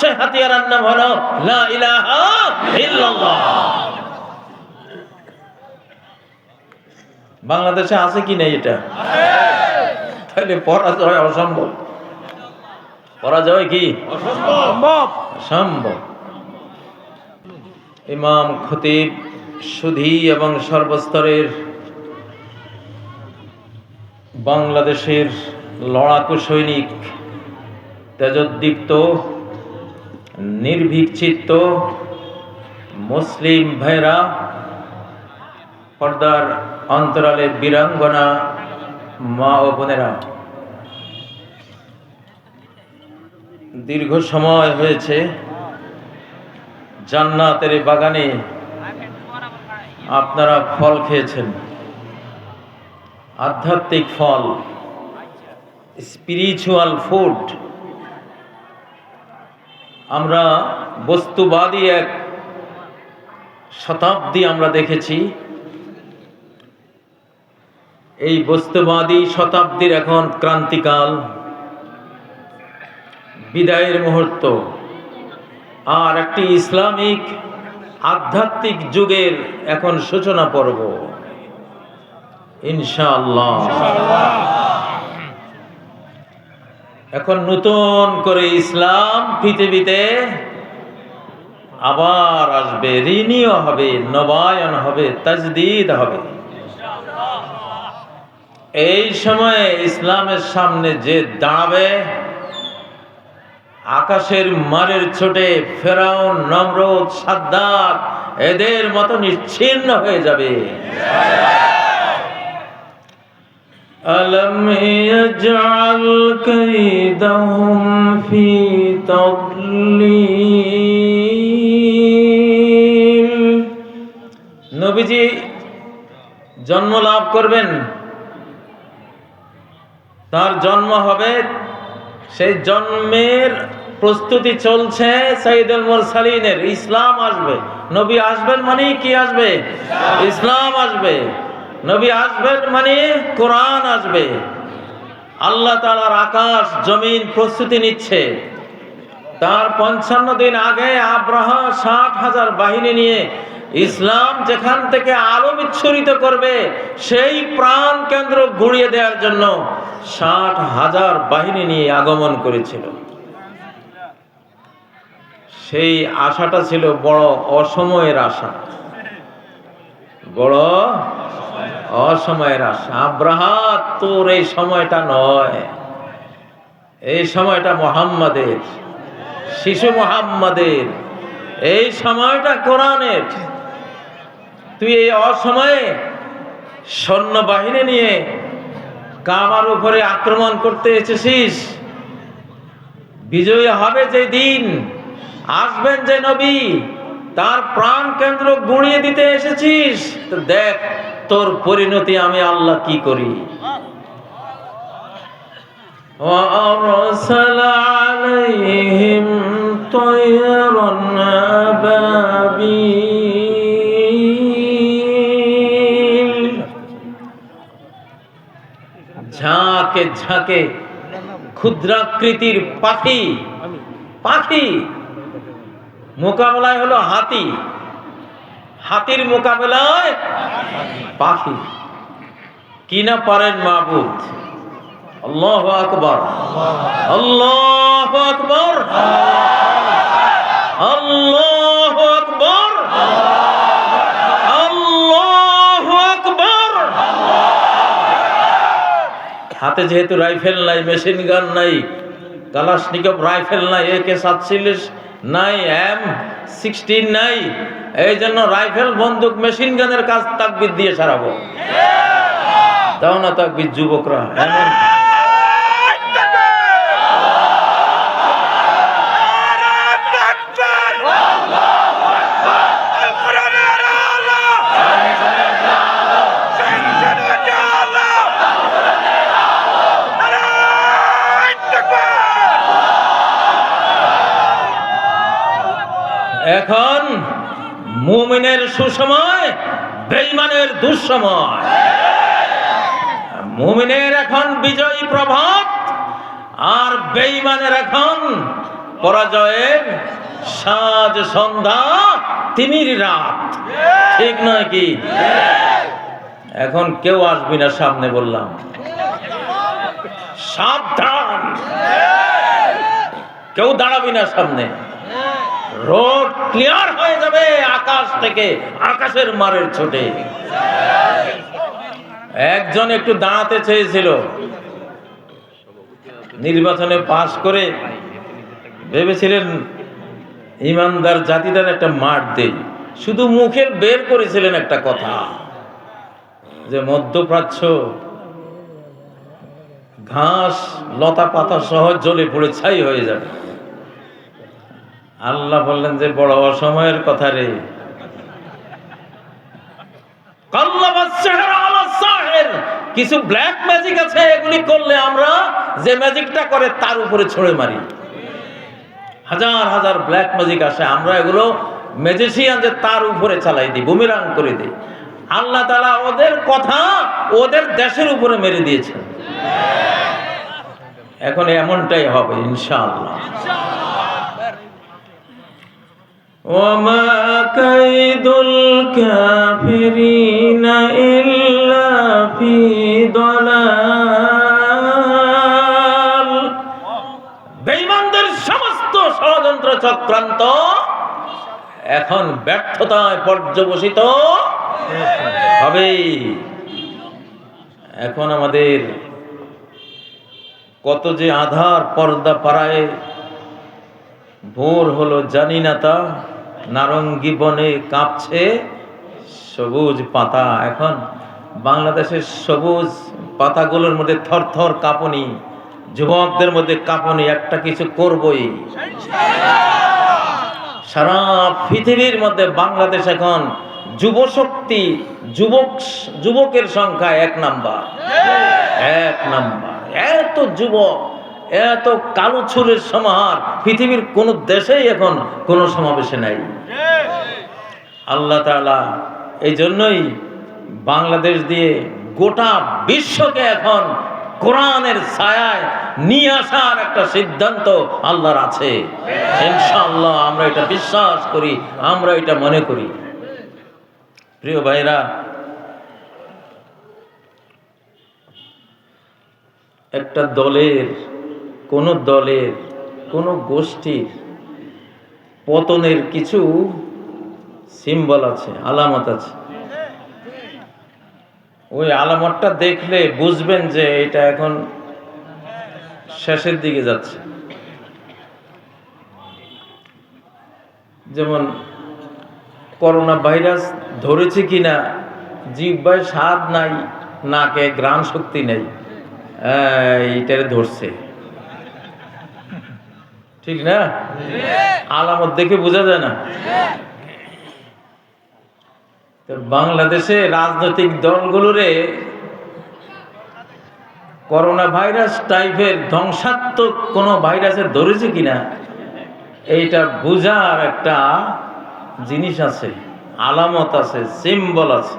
নাও সে হাতিয়ার নাম হলো লা ইলাহা ইল্লাল্লাহ। বাংলাদেশে আছে কি নেই এটা? তাহলে পরাজয় অসম্ভব। পরাজয় কি? সম্ভব সম্ভব ইমাম খতিব সুধী এবং সর্বস্তরের বাংলাদেশের লড়াকু সৈনিক তেজোদ্দীপ্ত নির্ভীক মুসলিম ভাইরা পর্দার অন্তরালে বীরাঙ্গনা মা ও বোনেরা, দীর্ঘ সময় হয়েছে জান্নাতের বাগানে আপনারা ফল খেয়েছেন, আধ্যাত্মিক ফল স্পিরিচুয়াল ফুড আমরা বস্তুবাদী এক শতাব্দী আমরা দেখেছি। এই বস্তুবাদী শতাব্দীর এখন ক্রান্তিকাল, বিদায়ের মুহূর্ত। আর একটি ইসলামিক আধ্যাত্মিক যুগের এখন সূচনা পর্ব। ইনশাআল্লাহ। এখন নতুন করে ইসলাম পৃথিবীতে আবার আসবে ঋণীয় হবে, নবায়ন হবে, তাজদিদ হবে। এই সময়ে ইসলামের সামনে যে দাঁড়াবে, আকাশের মারের ছোটে ফেরাউন, নমরুদ, সাদ্দাত, এদের মতো নিশ্চিন্ন হয়ে যাবে। ألم يجعل كيدهم في تضليل নবীজি জন্ম লাভ করবেন তার জন্ম হবে সেই জন্মের প্রস্তুতি চলছে সাইদুল মুরসালিনের ইসলাম আসবে নবী আসবেন মানে কি আসবে ইসলাম আসবে নবী আসবেন মানে কোরআন আসবে। আল্লাহ তালার আকাশ, জমিন প্রস্তুতি নিচ্ছে। তার পঞ্চান্ন দিন আগে আব্রাহা ষাট হাজার বাহিনী নিয়ে ইসলাম যেখান থেকে আলো বিচ্ছুরিত করবে, সেই প্রাণ কেন্দ্র গুড়িয়ে দেওয়ার জন্য ষাট হাজার বাহিনী নিয়ে আগমন করেছিল। সেই আশাটা ছিল বড় অসময়ের আশা। বড় অসময়ের আশা। আব্রাহা তোর এই সময়টা নয়। এই সময়টা মোহাম্মদের, শিশু মোহাম্মদের। এই সময়টা কোরআনের। তুই এই অসময়ে সৈন্যবাহিনী নিয়ে কামার উপরে আক্রমণ করতে এসেছিস। বিজয়ী হবে যে দিন আসবেন যে নবী। তার প্রাণ কেন্দ্র গুঁড়িয়ে দিতে এসেছিস তো দেখ তোর পরিণতি আমি আল্লাহ কি করি وأرسل عليهم طيرا أبابيل ঝাঁকে ঝাঁকে ক্ষুদ্রাকৃতির পাখি পাখি মোকাবেলায় হলো হাতি। হাতির মোকাবেলায় পাখি। কি না পারেন মাহবুদ? আল্লাহ আকবর। আল্লাহ আকবর। আল্লাহ আকবর। আল্লাহ আকবর। হাতে যেহেতু রাইফেল নাই, মেশিন গান নাই কালাশনিকভ রাইফেল নাই, একে সাতচল্লিশ নাই এম সিক্সটিন নাই এই জন্য রাইফেল বন্দুক মেশিন গানের কাজ তাকবিদ দিয়ে সারাবো। তাও না তাকবিদ যুবকরা এমন মুমিনের সুসময় বেইমানের দুঃসময়। মুমিনের এখন বিজয়ী প্রভাত আর বেঈমানের এখন পরাজয়ের সাজ সন্ধ্যা তিমির রাত। ঠিক নয় কি? এখন কেউ আসবি না সামনে বললাম। সাবধান। কেউ দাঁড়াবি না সামনে। রোড ক্লিয়ার হয়ে যাবে আকাশ থেকে, আকাশের মারের ছোটে। একজন একটু দাঁড়াতে চেয়েছিল। নির্বাচনে পাশ করে ভেবেছিলেন, ইমানদার জাতিটার একটা মাঠ দেই। শুধু মুখের বের করেছিলেন একটা কথা, যে মধ্যপ্রাচ্য ঘাস লতা পাতা সহ জ্বলে পড়ে ছাই হয়ে যাবে। আল্লাহ বললেন যে, বড় অসময়ের কথা রে। কিছু ব্ল্যাক ম্যাজিক আছে, এগুলি করলে আমরা যে ম্যাজিকটা করে, তার উপরে ছড়ে মারি। হাজার হাজার ব্ল্যাক ম্যাজিক আসে, আমরা এগুলো ম্যাজিশিয়ান যে, তার উপরে চালাই দিই বুমিরাং করে দিই। আল্লাহ তালা ওদের কথা ওদের দেশের উপরে মেরে দিয়েছেন। এখন এমনটাই হবে, ইনশাআল্লাহ। وما كيد الكافرين إلا في ضلال বেঈমানদের সমস্ত ষড়যন্ত্র চক্রান্ত এখন ব্যর্থতায় পর্যবসিত হবে এখন আমাদের কত যে আধার পর্দা পাড়ায় ভোর হলো জানি না তা নারঙ্গি বনে কাঁপছে সবুজ পাতা। এখন বাংলাদেশের সবুজ পাতাগুলোর মধ্যে থরথর কাঁপনি, যুবকদের মধ্যে কাঁপনি, একটা কিছু করবই। সারা পৃথিবীর মধ্যে বাংলাদেশ এখন যুবশক্তি, যুবক, যুবকের সংখ্যা এক নাম্বার। এক নাম্বার। এত যুবক এত কালো ছুলের সমাহার পৃথিবীর কোন দেশেই এখন কোনো সমাবেশে নাই। আল্লাহ এই জন্যই বাংলাদেশ দিয়ে গোটা বিশ্বকে এখন কোরআনের ছায়ায় নিয়ে আসার একটা সিদ্ধান্ত আল্লাহর আছে। ইনশাআল্লাহ আমরা এটা বিশ্বাস করি, আমরা এটা মনে করি। প্রিয় ভাইরা, একটা দলের কোন দলের, কোন গোষ্ঠীর পতনের কিছু সিম্বল আছে, আলামত আছে। ওই আলামতটা দেখলে বুঝবেন যে এটা এখন শেষের দিকে যাচ্ছে। যেমন করোনা ভাইরাস ধরেছে কিনা জিব্বায় স্বাদ নাই, নাকে গ্রাম শক্তি নেই এইটারে ধরছে। ঠিক না? আলামত দেখে বোঝা যায় না। বাংলাদেশে রাজনৈতিক দলগুলোরে করোনা ভাইরাস টাইপের ধ্বংসাত্মক কোনো ভাইরাসে ধরেছে কিনা, এইটা বোঝার একটা জিনিস আছে, আলামত আছে সিম্বল আছে।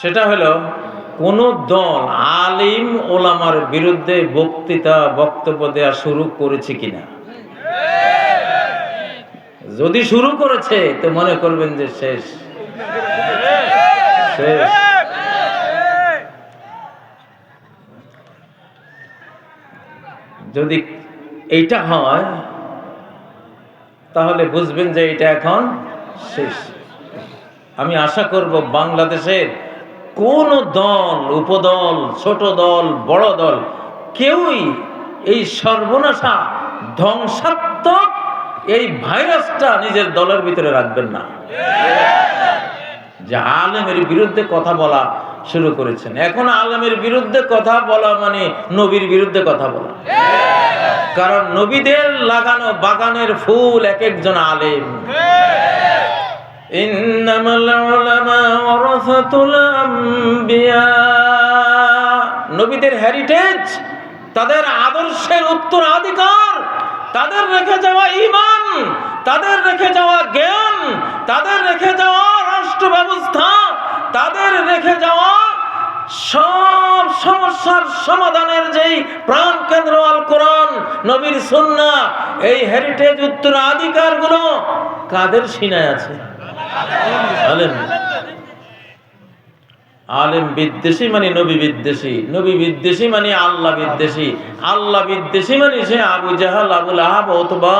সেটা হলো কোন দল আলিম ওলামার বিরুদ্ধে বক্তৃতা, বক্তব্য দেওয়া শুরু করেছে কিনা? যদি শুরু করেছে, তো মনে করবেন যে শেষ। শেষ। যদি এইটা হয়, তাহলে বুঝবেন যে এটা এখন শেষ। আমি আশা করব বাংলাদেশের কোন দল, উপদল, ছোট দল, বড় দল, কেউই এই সর্বনাশা, ধ্বংসাত্মক এই ভাইরাসটা নিজের দলের ভিতরে রাখবেন না। যে আলেমের বিরুদ্ধে কথা বলা শুরু করেছেন। এখন আলেমের বিরুদ্ধে কথা বলা মানে নবীর বিরুদ্ধে কথা বলা। কারণ নবীদের লাগানো বাগানের ফুল এক একজন আলেম। ইন্নামাল উলামা ওয়ারাসাতুল আম্বিয়া। নবীদের হেরিটেজ তাদের আদর্শের উত্তরাধিকার, তাদের রেখে যাওয়া ইমান তাদের রেখে যাওয়া জ্ঞান, তাদের রেখে যাওয়া রাষ্ট্র ব্যবস্থা তাদের রেখে যাওয়া সব সমস্যার সমাধানের যেই প্রাণ কেন্দ্র আল কোরআন, নবীর সুন্না এই হেরিটেজ উত্তরাধিকারগুলো কাদের সিনায় আছে? আলেম। আলেম বিদ্বেষী মানে নবী বিদ্বেষী। নবী বিদ্বেষী মানে আল্লাহ বিদ্বেষী। আল্লাহ বিদ্বেষী মানে সে আবু জাহাল আবুল আহাব অথবা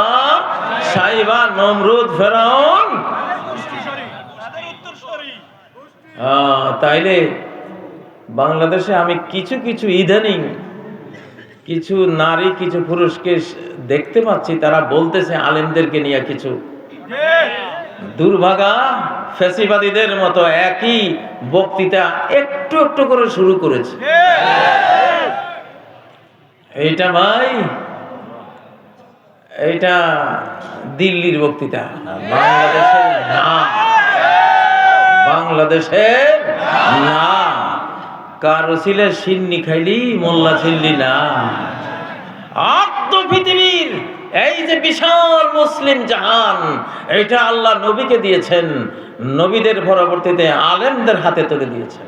সাইবা, নমরুদ, ফেরাউন। তাইলে বাংলাদেশে আমি কিছু কিছু ইদানিং কিছু নারী, কিছু পুরুষকে দেখতে পাচ্ছি, তারা বলতেছে আলেমদেরকে নিয়ে কিছু। দুর্ভাগা ফ্যাসিবাদীদের মতো একই বক্তৃতা একটু একটু করে শুরু করেছে। এইটা ভাই, এইটা দিল্লির বক্তৃতা। বাংলাদেশের না। বাংলাদেশের না। কার ছিলে সিন্নি খাইলি, মোল্লা ছিল্লি না। আত্ম পৃথিবীর এই যে বিশাল মুসলিম জাহান এটা আল্লাহ নবীকে দিয়েছেন নবীদের পরবর্তীতে আলেমদের হাতে তুলে দিয়েছেন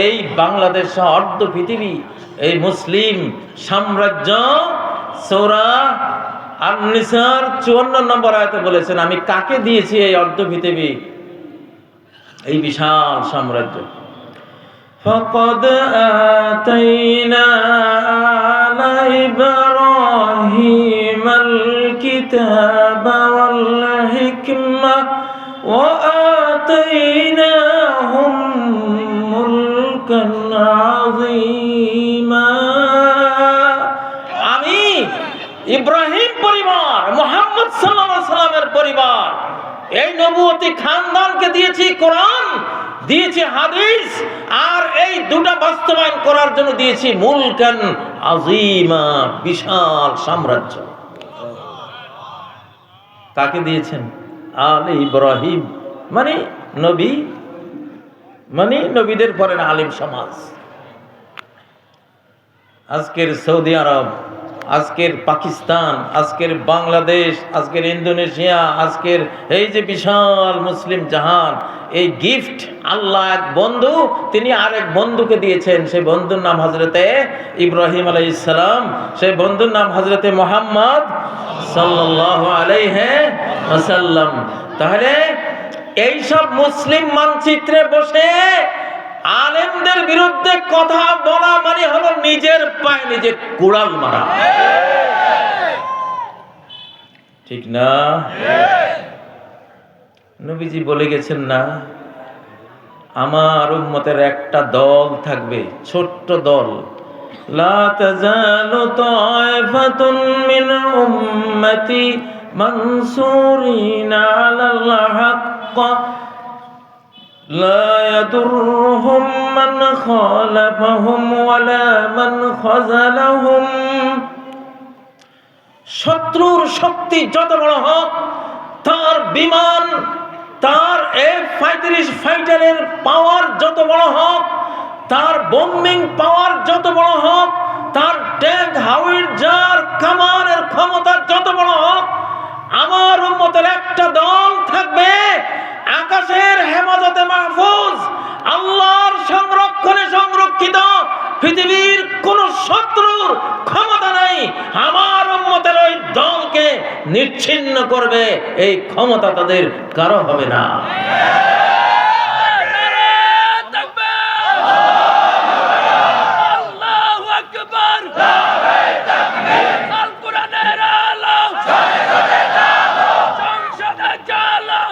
এই বাংলাদেশ সহ অর্ধ পৃথিবী এই মুসলিম সাম্রাজ্য সৌরা আননিসার চুয়ান্ন নম্বর আয়তে বলেছেন আমি কাকে দিয়েছি এই অর্ধ পৃথিবী এই বিশাল সাম্রাজ্য فقد آتينا آل إبراهيم الكتاب والحكمة وآتيناهم ملكا عظيما আমি ইব্রাহিম পরিবার মোহাম্মদ সাল্লাল্লাহু সাল্লামের পরিবার এই নবুয়তি খানদানকে দিয়েছি কোরআন দিয়েছি হাদিস আর এই দুটা বাস্তবায়ন করার জন্য দিয়েছি মুলকান আজিমা বিশাল সাম্রাজ্য কাকে দিয়েছেন? আল ইব্রাহিম। মানে নবী মানে নবীদের পরের আলিম সমাজ। আজকের সৌদি আরব, আজকের পাকিস্তান, আজকের বাংলাদেশ, আজকের ইন্দোনেশিয়া, আজকের এই যে বিশাল মুসলিম জাহান, এই গিফট আল্লাহ এক বন্ধু, তিনি আরেক বন্ধুকে দিয়েছেন। সেই বন্ধুর নাম হজরতে ইব্রাহিম আলাই ইসলাম সেই বন্ধুর নাম হজরতে মোহাম্মদ তাহলে এইসব মুসলিম মানচিত্রে বসে আলেমদের বিরুদ্ধে কথা বলা মানে হলো নিজের পায়ে নিজে কুড়াল মারা। ঠিক না? নবীজি বলে গেছেন না, আমার উম্মতের একটা দল থাকবে, ছোট্ট দল। লা তাজালু তায়ফাতুন মিন উম্মতি মানসুরিনা আলাল হাক্ক لا يضرهم من خالفهم ولا من خذلهم শত্রুর শক্তি যত বড় হোক তার বিমান তার এফ পঁয়ত্রিশ ফাইটারের পাওয়ার যত বড় হোক তার বোম্বিং পাওয়ার যত বড় হোক, তার ট্যাঙ্ক হাউইজার কামানের ক্ষমতা যত বড় হোক, আমার উম্মতের একটা দল থাকবে আকাশের হেফাজতে মাহফুজ, আল্লাহর সংরক্ষণে সংরক্ষিত, পৃথিবীর কোন শত্রুর ক্ষমতা নাই, আমার উম্মতের ওই দলকে নিচ্ছিন্ন করবে, এই ক্ষমতা তাদের কারও হবে না আল্লাহু আকবার আল কোরআনের আলো সংসদে চালো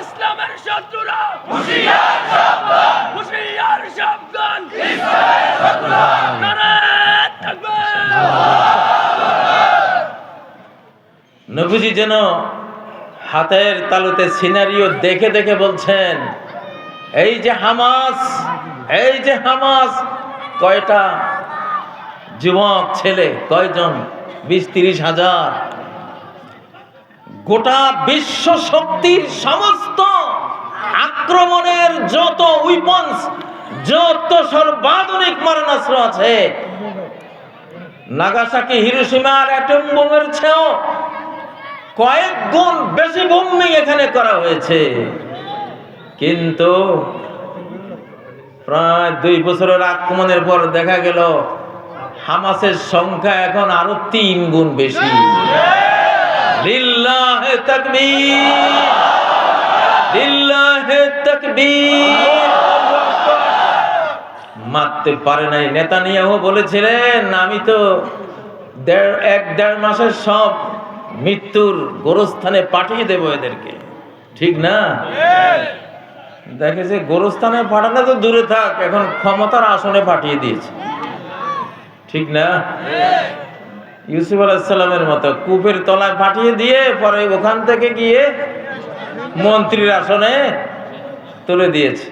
ইসলামের শত্রুরা হুশিয়ার সাবধান হুশিয়ার সাবধান নারায়ে তাকবীর নবীজি যেন হাতের তালুতে সিনারিও দেখে দেখে বলছেন, এই যে হামাস, এই যে হামাস, কয়টা যুবক ছেলে, কয়জন? বিশ, তিরিশ হাজার। গোটা বিশ্ব শক্তির সমস্ত আক্রমণের যত উইপন্স যত সর্বাধুনিক মারণাস্ত্র আছে, নাগাসাকি হিরোসীমার অ্যাটম বোমের চেয়েও কয়েক গুণ বেশি বোম্বিং এখানে করা হয়েছে। কিন্তু প্রায় দুই বছরের আক্রমণের পর দেখা গেল, হামাসের সংখ্যা এখন আরও তিন গুণ বেশি। মারতে পারে নাই। নেতানিয়াহু বলেছিলেন, আমি তো দেড়, এক, দেড় মাসের সব মৃত্যুর গোরস্থানে পাঠিয়ে দেবো এদেরকে। ঠিক না? দেখে যে গোরস্থানে পাঠানো তো দূরে থাক, এখন ক্ষমতার আসনে পাঠিয়ে দিয়েছে। ঠিক না? ইউসুফ আলাহিসাল্লামের মতো কূপের তলায় পাঠিয়ে দিয়ে পরে ওখান থেকে গিয়ে মন্ত্রীর আসনে তুলে দিয়েছে।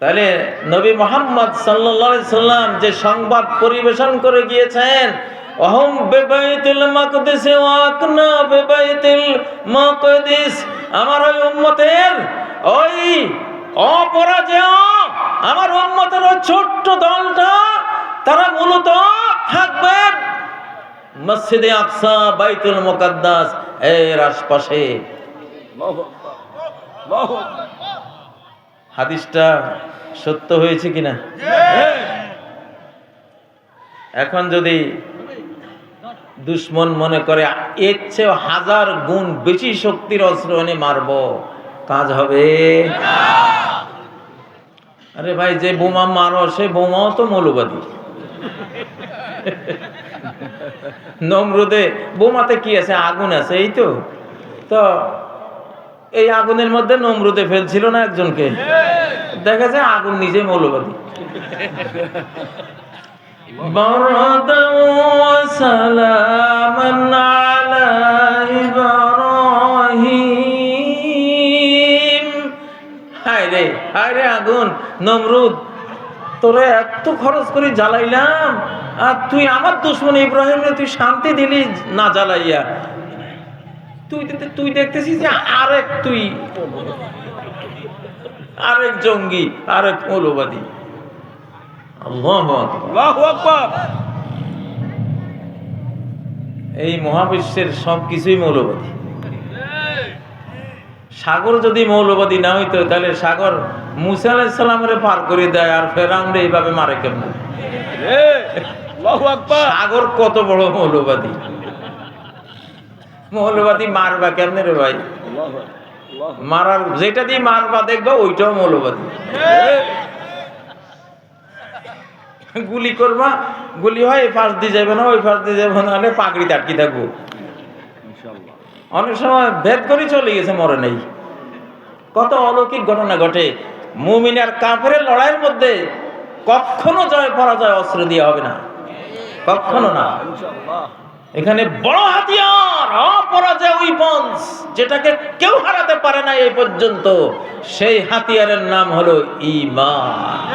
তাহলে নবী মোহাম্মদ সাল্লাল্লাহু সাল্লাম যে সংবাদ পরিবেশন করে গিয়েছেন অহম বেবাইতুল মাকদিস ওয়াকনা বেবাইতুল মাকদিস আমার ওই উম্মতের ওই অপরাজেয় আমার উম্মতের ওই ছোট্ট দলটা তারা মূলত থাকবে মসজিদে আকসা বাইতুল মুকাদ্দাস এর আশপাশে। হাদিসটা সত্য হয়েছে কিনা? এখন যদি দুশ্মন মনে করে, এর চেয়ে হাজার গুণ বেশি শক্তির অস্ত্র এনে মারব। কাজ হবে। আরে ভাই, যে বোমা মারো, সে বোমাও তো মৌলবাদী। নমরুদে, বোমাতে কি আছে? আগুন আছে, এই তো। তো, এই আগুনের মধ্যে নমরুদে ফেলছিল না একজনকে? দেখা যায় আগুন নিজে মৌলবাদী। بردا وسلاما على إبراهيم হায় রে হায় রে আগুন নমরুদ তোরে এত খরচ করে জ্বালাইলাম আর তুই আমার দুশ্মন ইব্রাহিমরে তুই শান্তি দিলি না জ্বালাইয়া তুই দেখতে- তুই দেখতেছিস যে আরেক তুই আরেক জঙ্গি আরেক মৌলবাদী আল্লাহু আকবার। এই মহাবিশ্বের সব কিছুই মৌলবাদী। সাগর যদি মৌলবাদী না হইতো তাহলে সাগর মুসা আলাইসাল্লামের পার করে দেয় আর ফেরাউন্ডে এইভাবে মারে কেমন? সাগর কত বড় মৌলবাদী। মৌলবাদী মারবা কেমনে রে ভাই? মারার যেটা দিয়ে মারবা দেখবা ওইটাও মৌলবাদী। গুলি করবা, গুলি হয়, এই পাশ দিয়ে যাবে না, ওই পাশ দিয়ে যাবে না হলে পাকড়িতে আটকে থাকব। অনেক সময় ভেদ করে চলে গেছে, মরে নেই। কত অলৌকিক ঘটনা ঘটে। মুমিন আর কাফের লড়াইয়ের মধ্যে কখনো জয়, পরাজয়, অস্ত্র দিয়ে হবে না। কখনো না। এখানে বড় হাতিয়ার, অপরাজয় উইপন্স যেটাকে কেউ হারাতে পারে না এই পর্যন্ত। সেই হাতিয়ারের নাম হলো ইমান।